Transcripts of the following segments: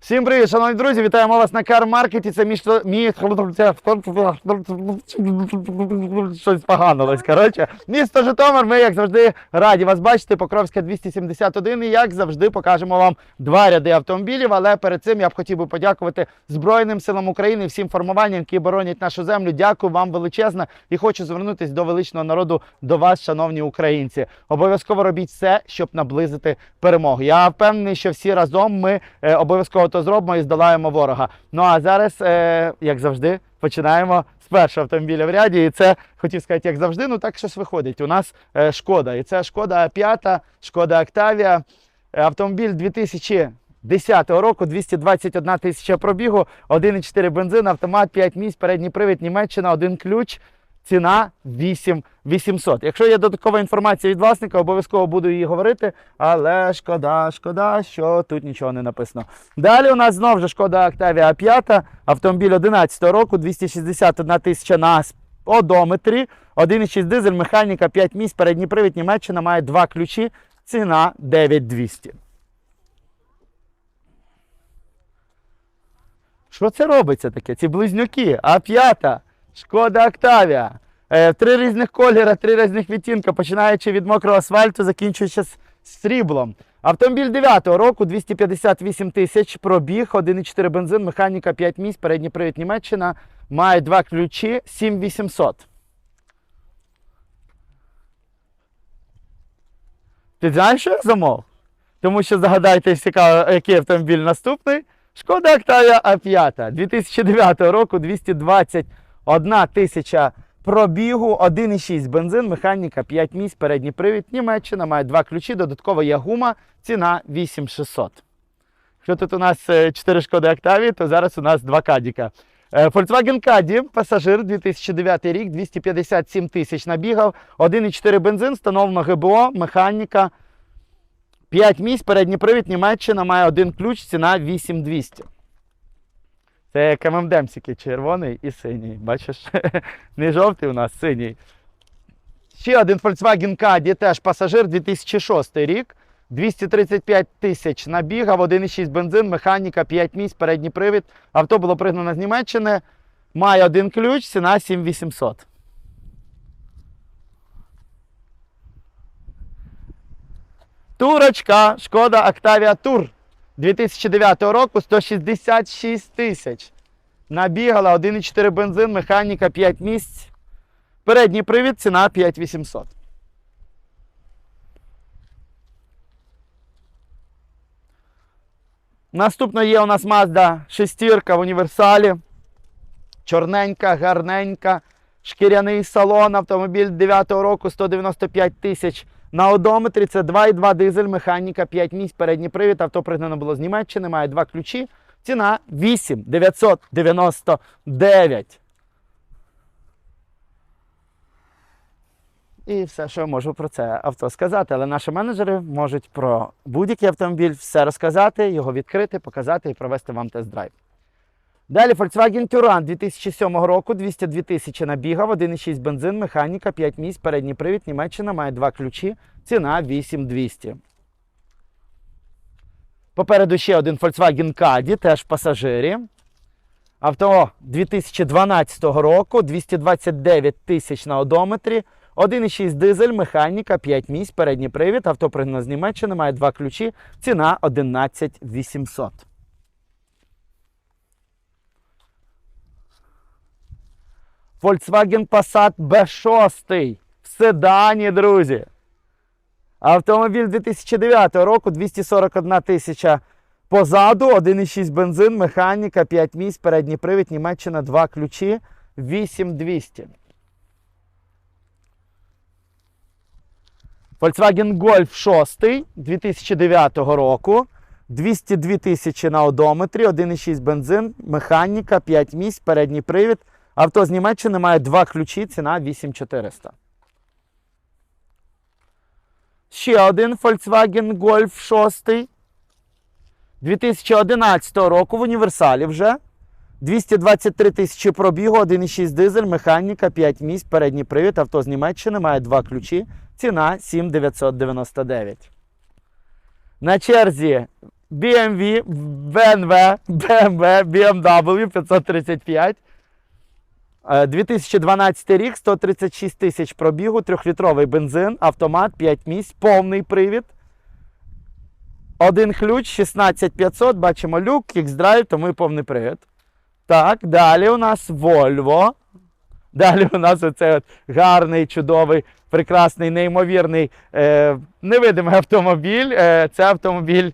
Всім привіт, шановні друзі! Вітаємо вас на Кар-маркеті. Це мій мій щось поганилось. Коротше, місто Житомир. Ми, як завжди, раді вас бачити. Покровська 271. І як завжди, покажемо вам два ряди автомобілів. Але перед цим я б хотів би подякувати Збройним силам України, всім формуванням, які боронять нашу землю. Дякую вам величезно і хочу звернутися до величного народу, до вас, шановні українці. Обов'язково робіть все, щоб наблизити перемогу. Я впевнений, що всі разом ми е, обов'язково то зробимо і здолаємо ворога. Ну а зараз, е, як завжди, починаємо з першого автомобіля в ряді. І це хотів сказати, як завжди, ну так щось виходить. У нас е, шкода. І це шкода 5, шкода Октавія. Автомобіль 2010 року, 221 тисяча пробігу, 1,4 бензин, автомат, 5 місць, передній привід, Німеччина, один ключ. Ціна 8 800. Якщо є додаткова інформація від власника, обов'язково буду її говорити. Але шкода, шкода, що тут нічого не написано. Далі у нас знову ж шкода Octavia 5, автомобіль 11 року, 261 тисяча на одометрі, 1,6 дизель, механіка, 5 місць, передній привід, Німеччина має два ключі, ціна 9200. Що це робиться таке? Ці близнюки, А5, Шкода Октавія. Е, три різних кольори, три різних відтінка, починаючи від мокрого асфальту, закінчуючи сріблом. Автомобіль 9-го року, 258 тисяч, пробіг, 1,4 бензин, механіка 5 місць, передній привід Німеччина, має два ключі, 7800. Ти знаєш, що я замов? Тому що загадайте який автомобіль наступний. Шкода Октавія А5 2009 року 221 тисяча пробігу, 1,6 бензин, механіка 5 місць, передній привід. Німеччина має два ключі, додатково є гума, ціна 8600. Якщо тут у нас 4 шкоди Октавії, то зараз у нас 2 кадіка. Е, Volkswagen Caddy, пасажир 2009 рік, 257 тисяч набігав, 1,4 бензин, встановлено ГБО, механіка 5 місць, передній привід, Німеччина має один ключ, ціна 8200. Це як ММДемсики, червоний і синій. Бачиш? Не жовтий у нас, синій. Ще один Volkswagen Caddy, теж пасажир 2006 рік. 235 тисяч набігав, 1,6 бензин, механіка, 5 місць, передній привід. Авто було пригнано з Німеччини. Має один ключ, ціна 7800. Турочка, шкода Octavia Tour 2009 року 166 тисяч. Набігала 1,4 бензин, механіка 5 місць. Передній привід, ціна 5800. Наступно є у нас Mazda шестірка в універсалі. Чорненька, гарненька, шкіряний салон, автомобіль 9-го року 195 тисяч на одометрі. Це 2,2 дизель, механіка, 5 місць, передній привід. Авто пригнано було з Німеччини, має два ключі. Ціна 8 999. І все, що я можу про це авто сказати. Але наші менеджери можуть про будь-який автомобіль все розказати, його відкрити, показати і провести вам тест-драйв. Далі Volkswagen Touran 2007 року, 202 тисячі набігав, 1,6 бензин, механіка, 5 місць, передній привід, Німеччина має два ключі, ціна 8200. Попереду ще один Volkswagen Caddy, теж в пасажирі. Авто 2012 року, 229 тисяч на одометрі, 1,6 дизель, механіка, 5 місць, передній привід, авто пригнано з Німеччини, має два ключі, ціна 11 Volkswagen Passat B6 в седані, друзі. Автомобіль 2009 року 241 тисяча позаду, 1,6 бензин, механіка, 5 місць, передній привід, Німеччина, 2 ключі, 8200. Volkswagen Golf 6 2009 року. 202 тисячі на одометрі, 1,6 бензин, механіка, 5 місць, передній привід. Авто з Німеччини має два ключі, ціна 8400. Ще один Volkswagen Golf 6 2011 року в універсалі вже. 223 тисячі пробігу, 1,6 дизель, механіка, 5 місць, передній привід. Авто з Німеччини має два ключі. Ціна 7999. На черзі BMW, BMW, BMW, BMW 535. Е, 2012 рік, 136 тисяч пробігу, 3-літровий бензин, автомат, 5 місць, повний привід. Один ключ, 16500, бачимо люк, X-Drive, тому і повний привід. Так, далі у нас Volvo. Далі у нас оцей от гарний, чудовий, прекрасний, неймовірний, е, невидимий автомобіль. Е, це автомобіль е,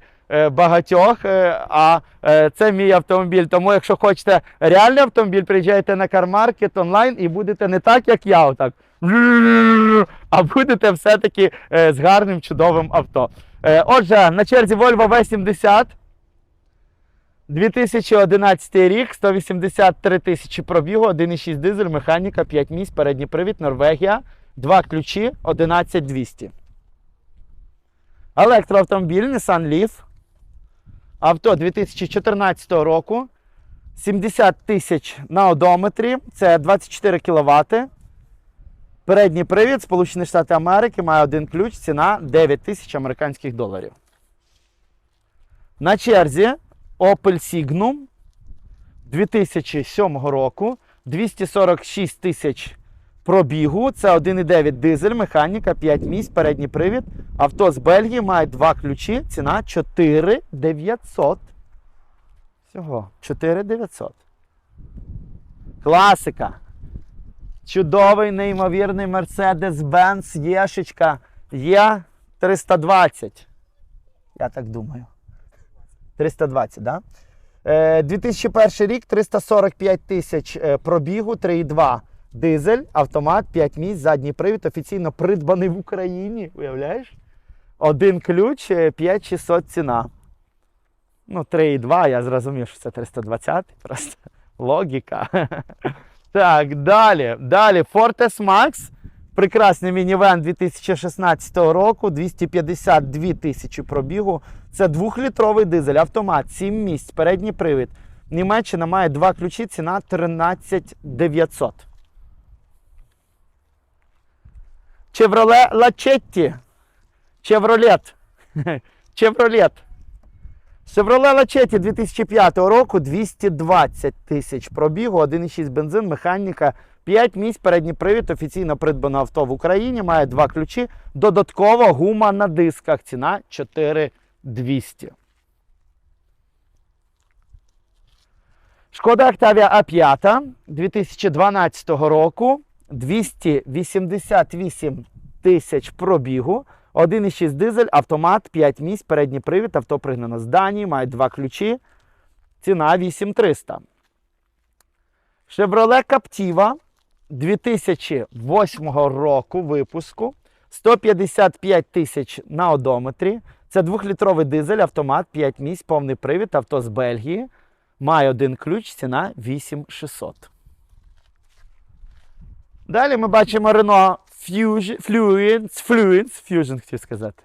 багатьох, е, а е, це мій автомобіль. Тому, якщо хочете реальний автомобіль, приїжджайте на кармаркет онлайн і будете не так, як я, отак. А будете все-таки е, з гарним чудовим авто. Е, Отже, на черзі Volvo V70. 2011 рік, 183 тисячі пробігу, 1,6 дизель, механіка, 5 місць, передній привід, Норвегія, 2 ключі, 11200. Електроавтомобіль Nissan Leaf. Авто 2014 року. 70 тисяч на одометрі. Це 24 кВт. Передній привід, Сполучені Штати Америки, має один ключ, ціна 9 тисяч американських доларів. На черзі Opel Signum 2007 року, 246 тисяч пробігу. Це 1,9 дизель, механіка, 5 місць, передній привід. Авто з Бельгії має два ключі. Ціна 4900. Всього 4900. Класика. Чудовий, неймовірний Mercedes-Benz Єшечка Є 320. Я так думаю. 320, да? Е, 2001 рік 345 тисяч е, пробігу, 3,2 дизель, автомат, 5 місць, задній привід, офіційно придбаний в Україні. Уявляєш? Один ключ, е, 5600 ціна. Ну, 3,2, я зрозумів, що це 320, просто логіка. Так, далі. Далі. Fortes Max. Прекрасний мінівен 2016 року, 252 тисячі пробігу. Це двохлітровий дизель, автомат, 7 місць, передній привід. Німеччина має два ключі, ціна 13 Chevrolet Lachetti. Chevrolet. Chevrolet. Chevrolet Lachetti 2005 року 220 тисяч пробігу, 1,6 бензин, механіка, 5 місць, передній привід, офіційно придбано авто в Україні, має два ключі. Додатково гума на дисках. Ціна 4200. Шкода Octavia А5 2012 року 288 тисяч пробігу. 1,6 дизель, автомат, 5 місць, передній привід, авто пригнано з Данії, має два ключі. Ціна 8300. Chevrolet Captiva 2008 року випуску. 155 тисяч на одометрі. Це двохлітровий дизель, автомат, 5 місць, повний привід, авто з Бельгії. Має один ключ, ціна 8600. Далі ми бачимо Renault Fusion, Fluence, Fluence, Fusion хотів сказати.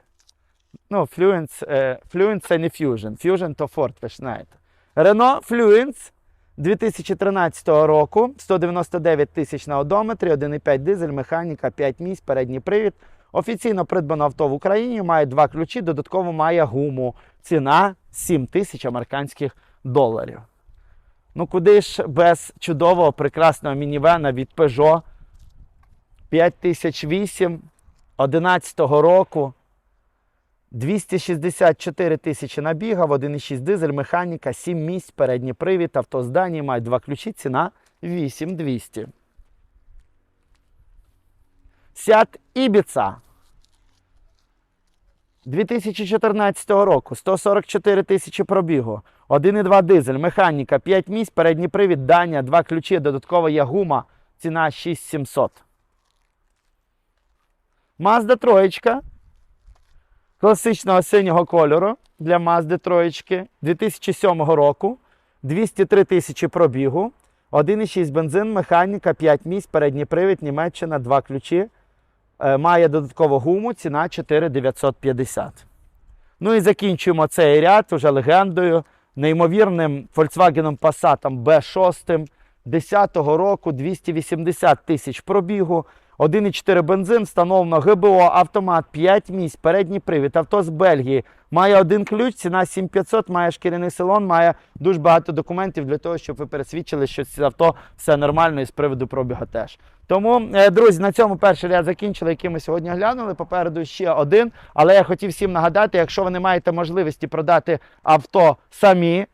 Ну, Fluence, е, Fluence це не Fusion. Fusion то Ford, ви ж знаєте. Renault Fluence 2013 року, 199 тисяч на одометрі, 1,5 дизель, механіка, 5 місць, передній привід. Офіційно придбано авто в Україні, має два ключі, додатково має гуму. Ціна 7 тисяч американських доларів. Ну куди ж без чудового, прекрасного мінівена від Peugeot 5008 11 року. 264 тисячі набігав, 1,6 дизель, механіка, 7 місць, передній привід, авто з Данії, мають два ключі, ціна 8200. Сят Ібіца 2014 року 144 тисячі пробігу, 1,2 дизель, механіка, 5 місць, передній привід, Данія, два ключі, додатково є гума, ціна 6700. Mazda троєчка класичного синього кольору для Mazda троєчки 2007 року. 203 тисячі пробігу. 1,6 бензин, механіка, 5 місць, передній привід, Німеччина, 2 ключі. Е, Має додаткову гуму, ціна 4950. Ну і закінчуємо цей ряд уже легендою. Неймовірним Volkswagen Passat B6 10-го року 280 тисяч пробігу, 1,4 бензин, встановлено ГБО, автомат, 5 місць, передній привід, авто з Бельгії. Має один ключ, ціна 7500, має шкіряний салон, має дуже багато документів для того, щоб ви пересвідчили, що з авто все нормально і з приводу пробігу теж. Тому, е, друзі, на цьому перший ряд закінчили, який ми сьогодні глянули. Попереду ще один. Але я хотів всім нагадати, якщо ви не маєте можливості продати авто самі,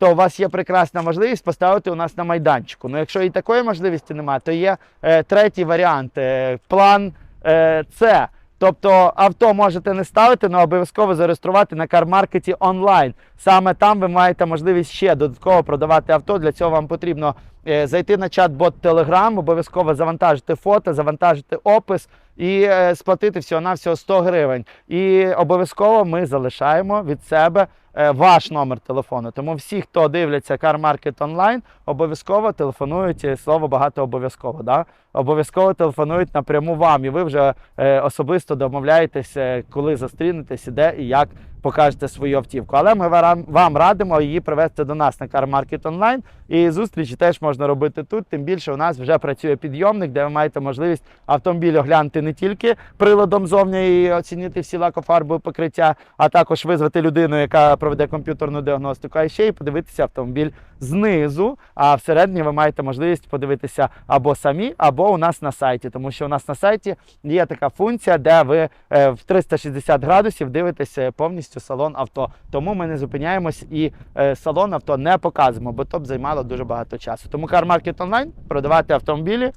то у вас є прекрасна можливість поставити у нас на майданчику. Ну, якщо і такої можливості немає, то є е, третій варіант е, план е, С. Тобто авто можете не ставити, але обов'язково зареєструвати на кармаркеті онлайн. Саме там ви маєте можливість ще додатково продавати авто. Для цього вам потрібно е, зайти на чат-бот Telegram, обов'язково завантажити фото, завантажити опис і е, сплатити всього-навсього 100 гривень. І обов'язково ми залишаємо від себе е, ваш номер телефону. Тому всі, хто дивляться Car Market Online, обов'язково телефонують е, слово багато обов'язково. Да? Обов'язково телефонують напряму вам, і ви вже особисто домовляєтеся, коли зустрінетеся, де і як покажете свою автівку. Але ми вам, радимо її привезти до нас на Car Market Online. І зустрічі теж можна робити тут. Тим більше у нас вже працює підйомник, де ви маєте можливість автомобіль оглянути не тільки приладом зовні і оцінити всі лакофарби покриття, а також визвати людину, яка проведе комп'ютерну діагностику, а ще й подивитися автомобіль знизу. А всередині ви маєте можливість подивитися або самі, або у нас на сайті, тому що у нас на сайті є така функція, де ви е, в 360 градусів дивитеся повністю салон авто. Тому ми не зупиняємось і е, салон авто не показуємо, бо то б займало дуже багато часу. Тому Car Market Online продавати автомобілі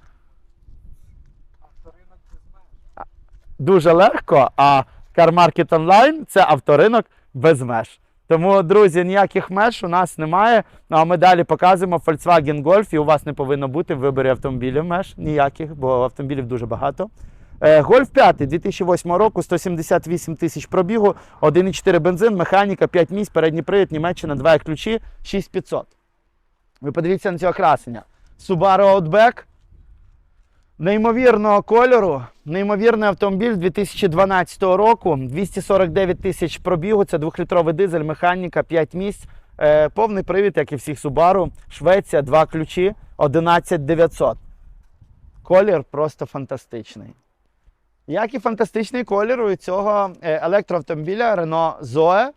дуже легко, а Car Market Online це авторинок без меж. Тому, друзі, ніяких меж у нас немає. Ну а ми далі показуємо Volkswagen Golf, і у вас не повинно бути в виборі автомобілів меж ніяких, бо автомобілів дуже багато. Golf 5 2008 року, 178 тисяч пробігу, 1,4 бензин, механіка, 5 місць, передній привід, Німеччина, 2 ключі, 6500. Ви подивіться на цього красення. Subaru Outback. Неймовірного кольору, неймовірний автомобіль 2012 року, 249 тисяч пробігу, це 2-літровий дизель, механіка, 5 місць, е, повний привід, як і всіх Subaru, Швеція, 2 ключі, 11900. Колір просто фантастичний. Як і фантастичний колір у цього е, електроавтомобіля Renault Zoe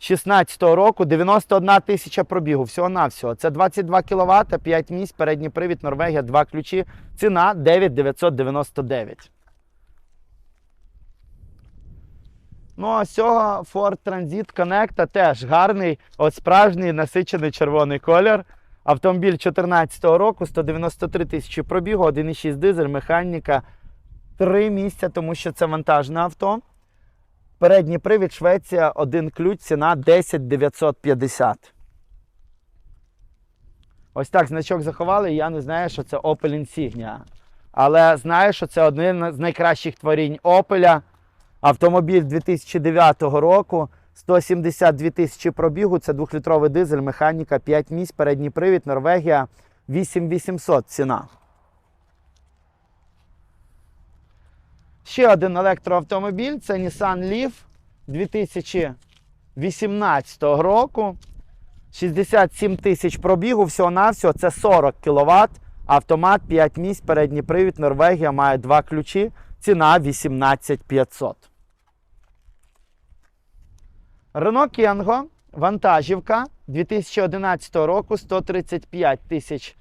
16-го року 91 тисяча пробігу. Всього-навсього. Це 22 кВт, 5 місць, передній привід, Норвегія, 2 ключі. Ціна 9999. Ну, а цього Ford Transit Connect теж гарний, от справжній насичений червоний колір. Автомобіль 14-го року, 193 тисячі пробігу, 1,6 дизель, механіка. 3 місця, тому що це вантажне авто. Передній привід Швеція, один ключ, ціна 10 950. Ось так значок заховали, я не знаю, що це Opel Insignia. Але знаю, що це один з найкращих творінь Opel. Автомобіль 2009 року. 172 тисячі пробігу, це 2-літровий дизель, механіка, 5 місць, передній привід, Норвегія, 8800 ціна. Ще один електроавтомобіль це Nissan Leaf 2018 року. 67 тисяч пробігу, всього-навсього, це 40 кВт. Автомат 5 місць, передній привід, Норвегія має два ключі. Ціна 18500. Renault Kangoo, вантажівка 2011 року, 135 тисяч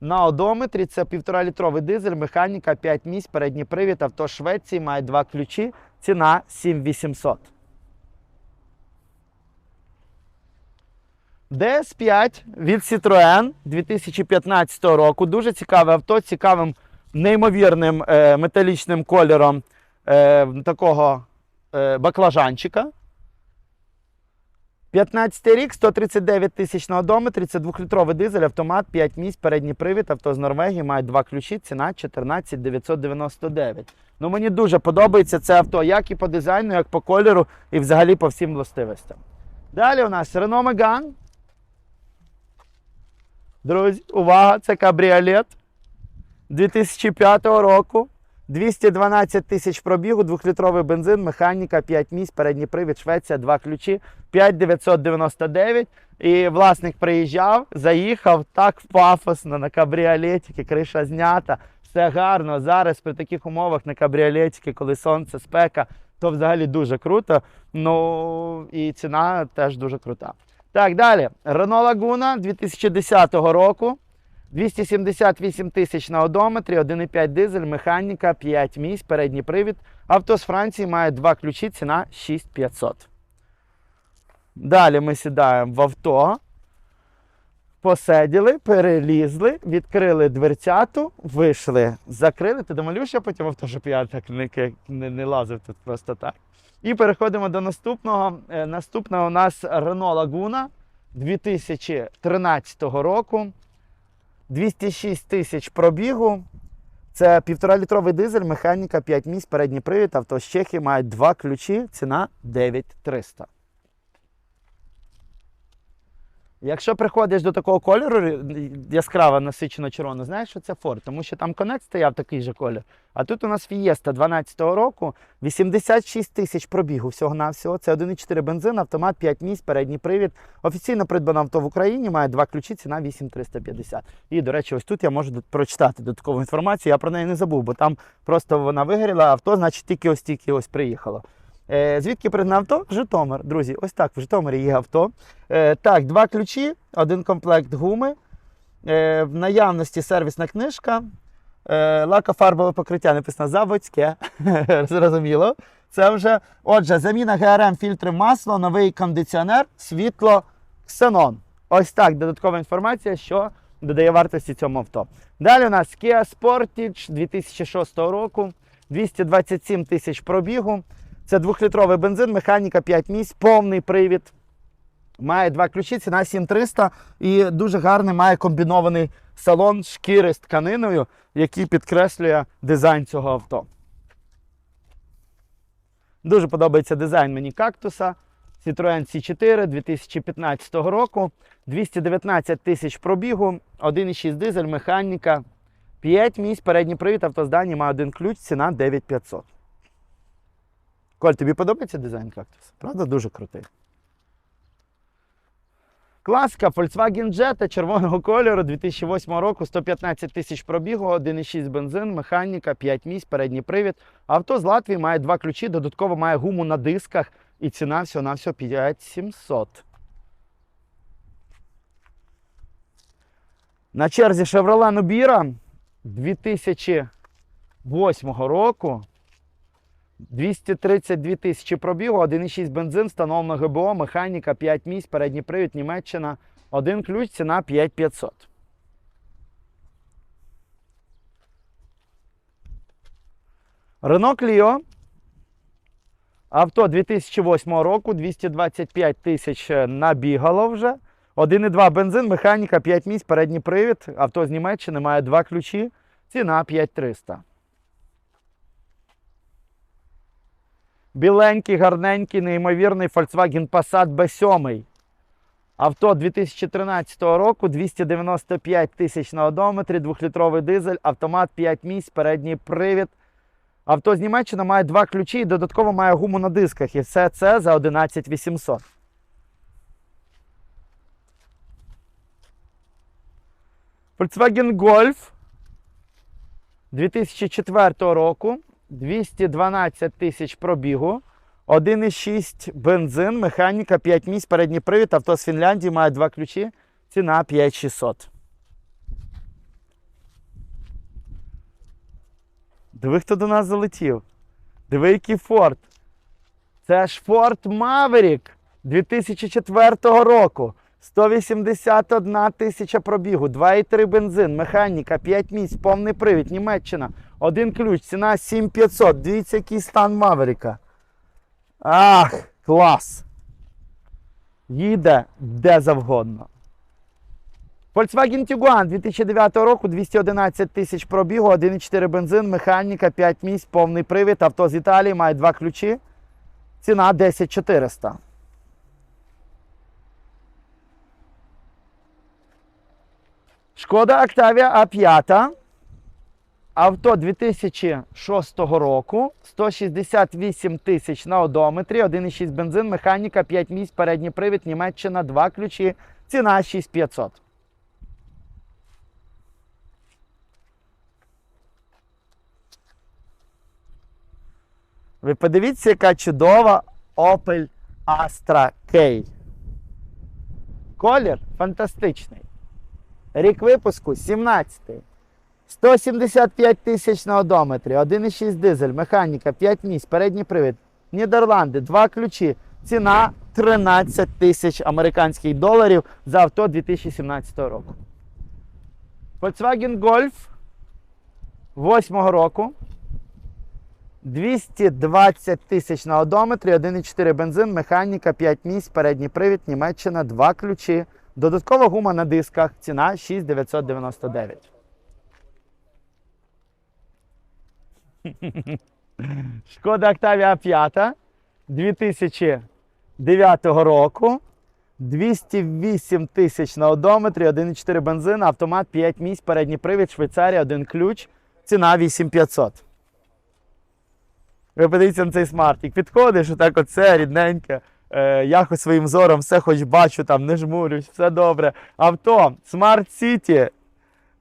на одометрі. Це 1,5 літровий дизель, механіка 5 місць, передній привід, авто Швеції, має два ключі. Ціна 7800. DS5 від Citroën 2015 року. Дуже цікаве авто, цікавим неймовірним е, металічним кольором е, такого е, баклажанчика. 15 рік, 139 тисяч на одометрі, це 2-літровий дизель, автомат, 5 місць, передній привід, авто з Норвегії, має два ключі, ціна 14 999. Ну, мені дуже подобається це авто, як і по дизайну, як по кольору, і взагалі по всім властивостям. Далі у нас Renault Megane. Друзі, увага, це кабріолет 2005 року. 212 тисяч пробігу, 2-літровий бензин, механіка, 5 місць, передній привід, Швеція, 2 ключі, 5999. І власник приїжджав, заїхав так пафосно на кабріолетики, криша знята, Все гарно. Зараз при таких умовах на кабріолетики, коли сонце, спека, то взагалі дуже круто. Ну і ціна теж дуже крута. Так, далі. Renault Laguna 2010 року. 278 тисяч на одометрі, 1,5 дизель, механіка, 5 місць, передній привід. Авто з Франції має два ключі, ціна 6500. Далі ми сідаємо в авто. Посиділи, перелізли, відкрили дверцяту, вийшли, закрили. Ти домалюєш я потім авто, щоб я так не, не, не лазив тут просто так. І переходимо до наступного. Е, Наступне у нас Renault Laguna 2013 року. 206 тисяч пробігу. Це півтора-літровий дизель, механіка 5 місць, передній привід, авто з Чехії мають два ключі, ціна 9300. Якщо приходиш до такого кольору, яскраво насичено червоно, знаєш, що це Ford, тому що там конець стояв такий же колір. А тут у нас Fiesta 12 року, 86 тисяч пробігу всього-навсього. Це 1,4 бензин, автомат, 5 місць, передній привід. Офіційно придбано авто в Україні, має два ключі, ціна 8350. І, до речі, ось тут я можу прочитати додаткову інформацію. Я про неї не забув, бо там просто вона вигоріла, авто, значить, тільки ось тільки ось приїхало. Е, звідки придбано авто? Житомир. Друзі, ось так, в Житомирі є авто. Е, так, два ключі, один комплект гуми. Е, в наявності сервісна книжка. Лакофарбове покриття написано заводське. Зрозуміло. Це вже. Отже, заміна ГРМ фільтри масло, новий кондиціонер, світло, ксенон. Ось так, додаткова інформація, що додає вартості цьому авто. Далі у нас Kia Sportage 2006 року, 227 тисяч пробігу. Це двохлітровий бензин, механіка 5 місць, повний привід. Має два ключі, ціна 7300 і дуже гарний має комбінований салон шкіри з тканиною, який підкреслює дизайн цього авто. Дуже подобається дизайн мені кактуса. Citroen C4 2015 року. 219 тисяч пробігу, 1,6 дизель, механіка, 5 місць, передній привід, автоздані має один ключ, ціна 9500. Коль, тобі подобається дизайн кактуса? Правда, дуже крутий. Класка Volkswagen Jetta червоного кольору 2008 року, 115 тисяч пробігу, 1,6 бензин, механіка, 5 місць, передній привід. Авто з Латвії має два ключі, додатково має гуму на дисках і ціна всього на всього 5700. На черзі Chevrolet Nubira 2008 року. 232 тисячі пробігу, 1,6 бензин, встановлено ГБО, механіка, 5 місць, передній привід, Німеччина. Один ключ, ціна 5500. Renault Clio. Авто 2008 року, 225 тисяч набігало вже. 1,2 бензин, механіка, 5 місць, передній привід. Авто з Німеччини має два ключі. Ціна 5300. Біленький, гарненький, неймовірний Volkswagen Passat B7. Авто 2013 року, 295 тисяч на одометрі, 2-літровий дизель, автомат 5 місць, передній привід. Авто з Німеччини має два ключі і додатково має гуму на дисках. І все це за 11 800. Volkswagen Golf 2004 року. 212 тисяч пробігу, 1,6 бензин, механіка, 5 місць, передній привід, авто з Фінляндії має два ключі, ціна 5600. Диви, хто до нас залетів. Диви, який Форд. Це ж Ford Maverick 2004 року. 181 тисяча пробігу, 2,3 бензин, механіка, 5 місць, повний привід, Німеччина. Один ключ, ціна 7500. Дивіться, який стан Маверіка. Ах, клас. Їде де завгодно. Volkswagen Tiguan 2009 року, 211 тисяч пробігу, 1,4 бензин, механіка, 5 місць, повний привід, авто з Італії, має два ключі. Ціна 10400. Шкода Октавія А5. Авто 2006 року. 168 тисяч на одометрі, 1,6 бензин, механіка, 5 місць, передній привід, Німеччина, 2 ключі. Ціна 6500. Ви подивіться, яка чудова Opel Astra K. Колір фантастичний. Рік випуску 17. 175 тисяч на одометрі, 1,6 дизель, механіка, 5 місць, передній привід. Нідерланди, два ключі. Ціна 13 тисяч американських доларів за авто 2017 року. Volkswagen Golf 8 року. 220 тисяч на одометрі, 1,4 бензин, механіка, 5 місць, передній привід, Німеччина, 2 ключі. Додаткова гума на дисках, ціна 6,999. Шкода Octavia 5 2009 року. 208 тисяч на одометрі, 1,4 бензин, автомат 5 місць, передній привід, Швейцарія, один ключ, ціна 8500. Ви подивіться на цей смартик. Підходиш, отак оце рідненьке. Е, я своїм зором все хоч бачу, там не жмурюсь, все добре. Авто Smart City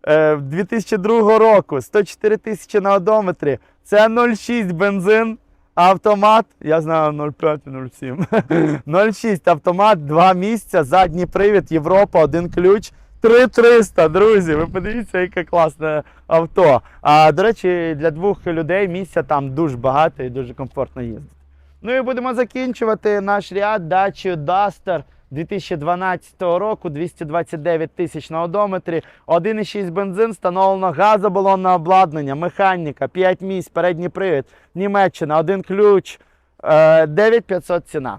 е, 2002 року, 104 тисячі на одометрі. Це 0,6 бензин, автомат. Я знаю 0,5, 0,7. 0,6 автомат, 2 місця, задній привід, Європа, один ключ. 3300, друзі, ви подивіться, яке класне авто. А до речі, для двох людей місця там дуже багато і дуже комфортно їздити. Ну і будемо закінчувати наш ряд Dacia Duster 2012 року, 229 тисяч на одометрі, 1,6 бензин, встановлено газобалонне обладнання, механіка, 5 місць, передній привід, Німеччина, один ключ, е, 9500 ціна.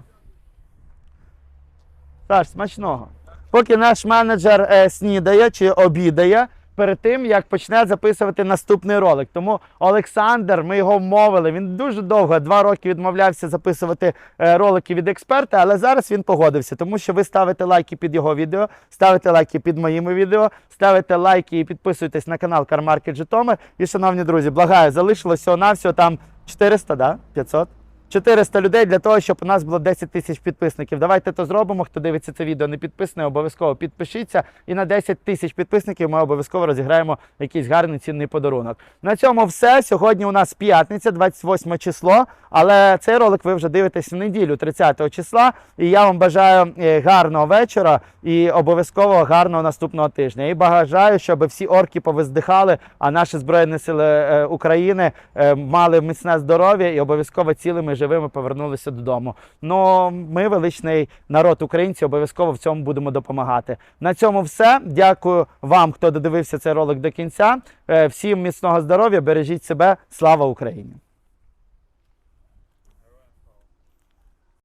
Саш, смачного. Поки наш менеджер е, снідає чи обідає перед тим, як почне записувати наступний ролик. Тому Олександр, ми його вмовили. Він дуже довго, два роки відмовлявся записувати е, ролики від експерта, але зараз він погодився, тому що ви ставите лайки під його відео, ставите лайки під моїми відео, ставите лайки і підписуєтесь на канал CarMarket Житомир. І, шановні друзі, благаю, залишилось всього-навсього там 400, да? 500? 400 людей для того, щоб у нас було 10 тисяч підписників. Давайте то зробимо. Хто дивиться це відео не підписаний, обов'язково підпишіться. І на 10 тисяч підписників ми обов'язково розіграємо якийсь гарний цінний подарунок. На цьому все. Сьогодні у нас п'ятниця, 28 число. Але цей ролик ви вже дивитесь в неділю, 30 числа. І я вам бажаю е, гарного вечора і обов'язково гарного наступного тижня. І бажаю, щоб всі орки повиздихали, а наші Збройні Сили е, України е, мали міцне здоров'я і обов'язково цілими живими повернулися додому. Ну, ми, величний народ українці, обов'язково в цьому будемо допомагати. На цьому все. Дякую вам, хто додивився цей ролик до кінця. Е, Всім міцного здоров'я, бережіть себе. Слава Україні!